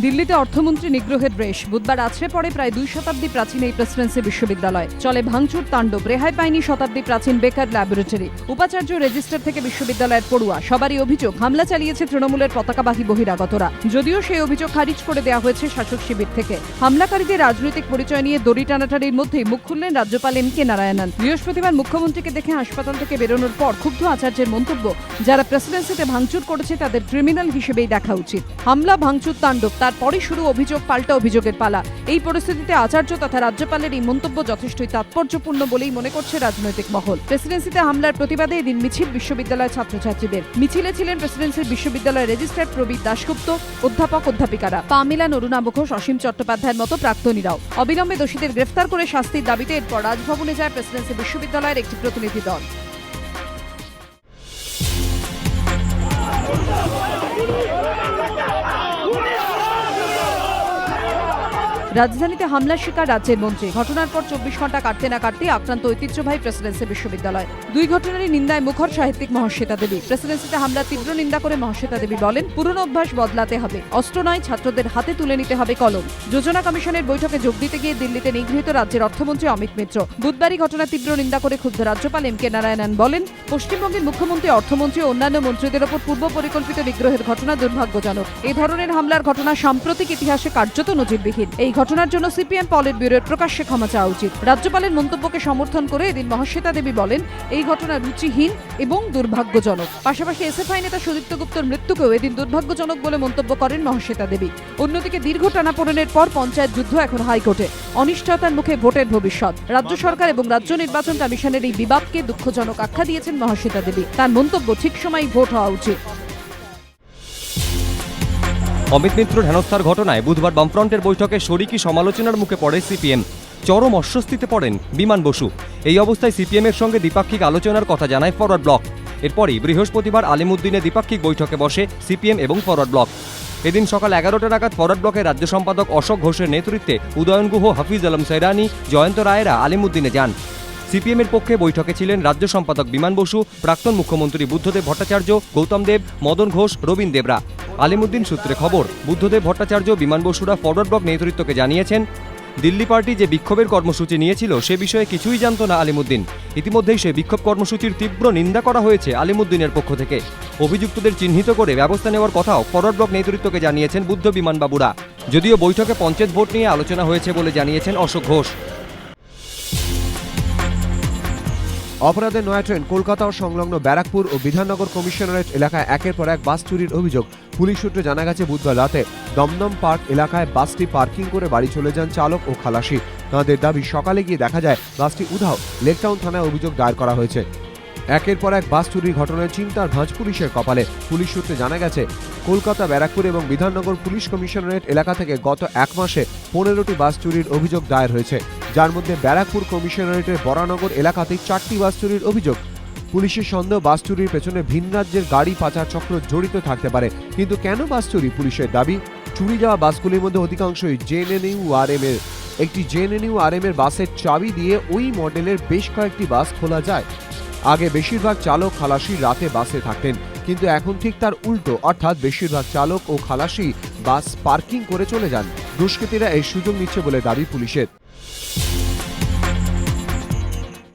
দিল্লিতে অর্থমন্ত্রী নিগ্রহের রেশ। বুধবার আছড়ে পড়ে প্রায় দুই শতাব্দী প্রাচীন এই প্রেসিডেন্সি বিশ্ববিদ্যালয়। চলে ভাঙচুর, তাণ্ডব, রেহাই পায়নি শতাব্দী প্রাচীন বেকার ল্যাবরেটরি। উপাচার্য রেজিস্টার থেকে বিশ্ববিদ্যালয়ের পড়ুয়া, সবারই অভিযোগ, হামলা চালিয়েছে তৃণমূলের পতাকাবাহী বহিরাগতরা। যদিও সেই অভিযোগ খারিজ করে দেওয়া হয়েছে শাসক শিবির থেকে। হামলাকারীদের রাজনৈতিক পরিচয় নিয়ে দড়ি টানাটানির মধ্যেই মুখ খুললেন রাজ্যপাল এম কে নারায়ণন। বৃহস্পতিবার মুখ্যমন্ত্রীকে দেখে হাসপাতাল থেকে বেরোনোর পর ক্ষুব্ধ আচার্যের মন্তব্য, যারা প্রেসিডেন্সিতে ভাঙচুর করেছে তাদের ক্রিমিনাল হিসেবেই দেখা উচিত। হামলা, ভাঙচুর, তাণ্ডব তারপরই শুরু অভিযোগ, পাল্টা অভিযোগের পালা। এই পরিস্থিতিতে আচার্য তথা রাজ্যপালের এই মন্তব্য যথেষ্টই তাৎপর্যপূর্ণ বলেই মনে করছে রাজনৈতিক মহল। প্রেসিডেন্সিতে হামলার প্রতিবাদে এদিন মিছিল বিশ্ববিদ্যালয়ের ছাত্রছাত্রীদের। মিছিলে ছিলেন প্রেসিডেন্সির বিশ্ববিদ্যালয়ের রেজিস্ট্রার প্রবীর দাশগুপ্ত, অধ্যাপক অধ্যাপিকারা। পামিলা অরুণাভ ঘোষ, অসীম চট্টোপাধ্যায়ের মতো প্রাক্তনীরাও। অবিলম্বে দোষীদের গ্রেফতার করে শাস্তির দাবিতে এরপর রাজভবনে যায় প্রেসিডেন্সি বিশ্ববিদ্যালয়ের একটি প্রতিনিধি দল। রাজধানীতে হামলার শিকার রাজ্যের মন্ত্রী। ঘটনার পর চব্বিশ ঘণ্টা কাটতে না কাটতে আক্রান্ত ঐতিহ্যবাহী প্রেসিডেন্সি বিশ্ববিদ্যালয়। দুই ঘটনারই নিন্দায় মুখর সাহিত্যিক মহাশ্বেতা দেবী। প্রেসিডেন্সিতে হামলার তীব্র নিন্দা করে মহর্ষিতা দেবী বলেন, পুরনো অভ্যাস বদলাতে হবে। অস্ত্র নয়, ছাত্রদের হাতে তুলে নিতে হবে কলম। যোজনা কমিশনের বৈঠকে যোগ দিতে গিয়ে দিল্লিতে নিগৃহীত রাজ্যের অর্থমন্ত্রী অমিত মিত্র। বুধবারই ঘটনা তীব্র নিন্দা করে ক্ষুব্ধ রাজ্যপাল এম কে নারায়ণন বলেন, পশ্চিমবঙ্গের মুখ্যমন্ত্রী, অর্থমন্ত্রী ও অন্যান্য মন্ত্রীদের ওপর পূর্ব পরিকল্পিত বিগ্রহের ঘটনা দুর্ভাগ্যজনক। এই ধরনের হামলার ঘটনা সাম্প্রতিক ইতিহাসে কার্যত নজিরবিহীন। এই ঘটনার জন্য সিপিএম পলিট ব্যুরোর প্রকাশ্যে ক্ষমা চাওয়া উচিত। রাজ্যপালের মন্তব্যকে সমর্থন করে এদিন মহাশ্বেতা দেবী বলেন, এই ঘটনা রুচিহীন এবং দুর্ভাগ্যজনক। পাশাপাশি এসএফআই নেতা সুদীপ্ত গুপ্তর মৃত্যুকেও এদিন দুর্ভাগ্যজনক বলে মন্তব্য করেন মহাশ্বেতা দেবী। অন্যদিকে দীর্ঘ টানাপোড়েনের পর পঞ্চায়েত যুদ্ধ এখন হাইকোর্টে। অনিশ্চয়তার মুখে ভোটের ভবিষ্যৎ। রাজ্য সরকার এবং রাজ্য নির্বাচন কমিশনের এই বিবাদকে দুঃখজনক আখ্যা দিয়েছেন মহাশ্বেতা দেবী। তার মন্তব্য ঠিক সময় ভোট হওয়া উচিত। অমিত মিত্র হেনস্থার ঘটনায় বুধবার বামফ্রন্টের বৈঠকে শরিকি সমালোচনার মুখে পড়ে সিপিএম। চরম অস্বস্তিতে পড়েন বিমান বসু। এই অবস্থায় সিপিএমের সঙ্গে দ্বিপাক্ষিক আলোচনার কথা জানায় ফরওয়ার্ড ব্লক। এরপরই বৃহস্পতিবার আলিমুদ্দিনে দ্বিপাক্ষিক বৈঠকে বসে সিপিএম এবং ফরওয়ার্ড ব্লক। এদিন সকাল এগারোটা নাগাদ ফরওয়ার্ড ব্লকের রাজ্য সম্পাদক অশোক ঘোষের নেতৃত্বে উদয়ন গুহ, হাফিজ আলম সৈরানি জয়ন্ত রায়েরা আলিমুদ্দিনে যান। সিপিএমের পক্ষে বৈঠকে ছিলেন রাজ্য সম্পাদক বিমান বসু, প্রাক্তন মুখ্যমন্ত্রী বুদ্ধদেব ভট্টাচার্য, গৌতম দেব, মদন ঘোষ, রবীন দেবরা। আলিমুদ্দিন সূত্রে খবর, বুদ্ধদেব ভট্টাচার্য, বিমান বসুরা ফরওয়ার্ড ব্লক নেতৃত্বকে জানিয়েছেন, দিল্লি পার্টি যে বিক্ষোভের কর্মসূচি নিয়েছিল সে বিষয়ে কিছুই জানত না আলিমুদ্দিন। ইতিমধ্যেই সে বিক্ষোভ কর্মসূচির তীব্র নিন্দা করা হয়েছে আলিমুদ্দিনের পক্ষ থেকে। অভিযুক্তদের চিহ্নিত করে ব্যবস্থা নেওয়ার কথাও ফরওয়ার্ড ব্লক নেতৃত্বকে জানিয়েছেন বুদ্ধ বিমান বাবুরা যদিও বৈঠকে পঞ্চায়েত ভোট নিয়ে আলোচনা হয়েছে বলে জানিয়েছেন অশোক ঘোষ। অপরাধের নয়া ট্রেন, কলকাতা ও সংলগ্ন ব্যারাকপুর ও বিধাননগর কমিশনারেট এলাকায় একের পর এক বাস চুরির অভিযোগ। পুলিশ সূত্রে জানা গেছে, বুধবার রাতে দমদম পার্ক এলাকায় বাসটি পার্কিং করে বাড়ি চলে যান চালক ও খালাসি। তাঁদের দাবি, সকালে গিয়ে দেখা যায়, বাসটি উধাও লেকটাউন থানায় অভিযোগ দায়ের করা হয়েছে। একের পর এক বাস চুরির ঘটনায় চিন্তার ভাঁজ পুলিশের কপালে। পুলিশ সূত্রে জানা গেছে, কলকাতা, ব্যারাকপুর এবং বিধাননগর পুলিশ কমিশনারেট এলাকা থেকে গত এক মাসে পনেরোটি বাস চুরির অভিযোগ দায়ের হয়েছে। যার মধ্যে ব্যারাকপুর কমিশনারেটের বরানগর এলাকাতেই চারটি বাস চুরির অভিযোগ। পুলিশের সন্দেহ বাস চুরির পেছনে ভিন রাজ্যের গাড়ি, পাচার চক্র জড়িত থাকতে পারে। কিন্তু কেন বাস চুরি? পুলিশের দাবি, চুরি যাওয়া বাসগুলির মধ্যে অধিকাংশই জেএনএনইউ আর এম এর। একটি জেএনএনইউ আর এম এর বাসের চাবি দিয়ে ওই মডেলের বেশ কয়েকটি বাস খোলা যায়। আগে বেশিরভাগ চালক খালাসি রাতে বাসে থাকতেন, কিন্তু এখন ঠিক তার উল্টো। অর্থাৎ বেশিরভাগ চালক ও খালাসি বাস পার্কিং করে চলে যান। দুষ্কৃতীরা এই সুযোগ নিচ্ছে বলে দাবি পুলিশের। Yeah.